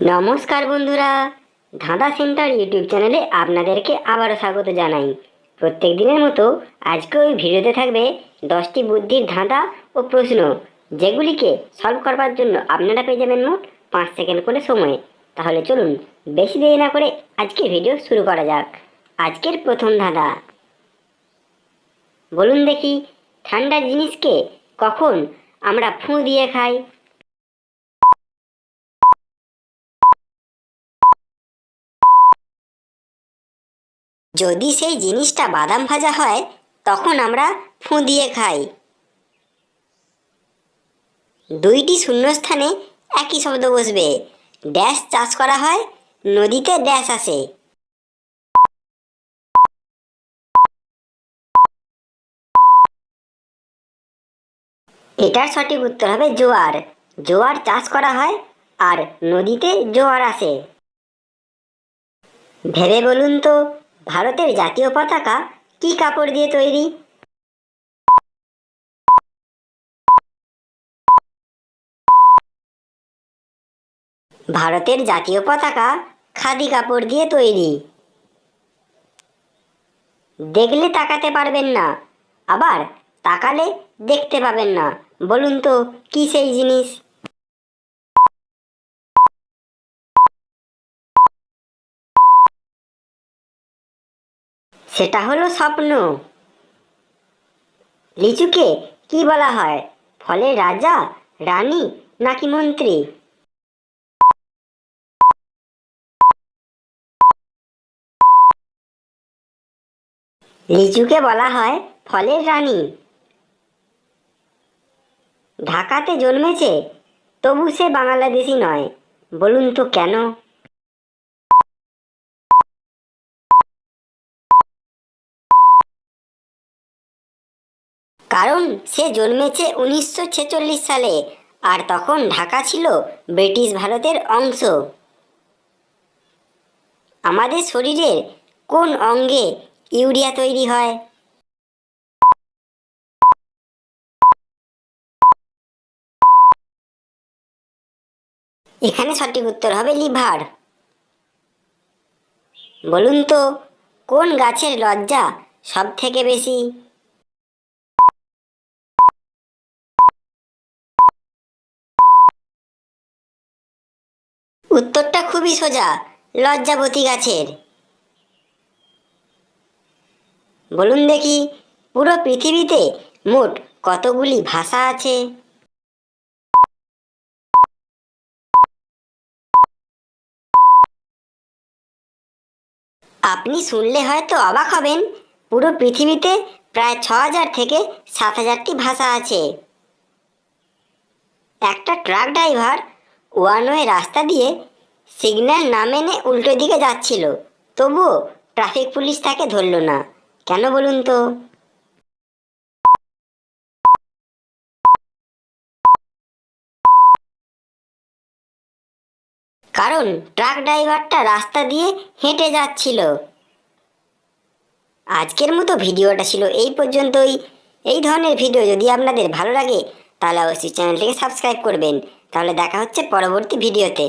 নমস্কার বন্ধুরা, ধাঁধা সেন্টার ইউটিউব চ্যানেলে আপনাদেরকে আবারও স্বাগত জানাই। প্রত্যেক দিনের মতো আজকে ওই ভিডিওতে থাকবে দশটি বুদ্ধির ধাঁধা ও প্রশ্ন, যেগুলিকে সলভ করবার জন্য আপনারা পেয়ে যাবেন মোট পাঁচ সেকেন্ড করে সময়। তাহলে চলুন বেশি দেরি না করে আজকে ভিডিও শুরু করা যাক। আজকের প্রথম ধাঁধা। বলুন দেখি, ঠান্ডা জিনিসকে কখন আমরা ফুঁ দিয়ে খাই? যদি সেই জিনিসটা বাদাম ভাজা হয়, তখন আমরা ফুঁ দিয়ে খাই। দুইটি শূন্যস্থানে একই শব্দ বসবে। ড্যাশ চাষ করা হয়, নদীতে ড্যাশ আসে। এটার সঠিক উত্তর হবে জোয়ার। জোয়ার চাষ করা হয় আর নদীতে জোয়ার আসে। ভেবে বলুন তো ভারতের জাতীয় পতাকা কি কাপড় দিয়ে তৈরি? ভারতের জাতীয় পতাকা খাদি কাপড় দিয়ে তৈরি। দেখলে তাকাতে পারবেন না, আবার তাকালে দেখতে পাবেন না। বলুন তো, কী সেই জিনিস? সেটা হলো স্বপ্ন। লিচুকে কি বলা হয়? ফলের রাজা, রানী নাকি মন্ত্রী? লিচুকে বলা হয় ফলের রানী। ঢাকাতে জন্মেছে, তবু সে বাংলাদেশি নয়। বলুন তো কেন? কারণ সে জন্মেছে উনিশশো ছেচল্লিশ সালে আর তখন ঢাকা ছিল ব্রিটিশ ভারতের অংশ। আমাদের শরীরের কোন অঙ্গে ইউরিয়া তৈরি হয়? এখানে সঠিক উত্তর হবে লিভার। বলুন তো, কোন গাছের লজ্জা সব থেকে বেশি? উত্তরটা খুবই সোজা, লজ্জাবতী গাছের। বলুন দেখি, পুরো পৃথিবীতে মোট কতগুলি ভাষা আছে? আপনি শুনলে হয়তো অবাক হবেন, পুরো পৃথিবীতে প্রায় ছ হাজার থেকে সাত হাজারটি ভাষা আছে। একটা ট্রাক ড্রাইভার ওয়ানওয়ে রাস্তা দিয়ে সিগন্যাল না মেনে উল্টো দিকে যাচ্ছিল। তবুও ট্রাফিক পুলিশ তাকে ধরলো না। কেন বলুন তো? কারণ ট্রাক ড্রাইভারটা রাস্তা দিয়ে হেঁটে যাচ্ছিল। আজকের মতো ভিডিওটা ছিল এই পর্যন্তই। এই ধরনের ভিডিও যদি আপনাদের ভালো লাগে, তাহলে অবশ্যই চ্যানেলটিকে সাবস্ক্রাইব করবেন। তাহলে দেখা হচ্ছে পরবর্তী ভিডিওতে।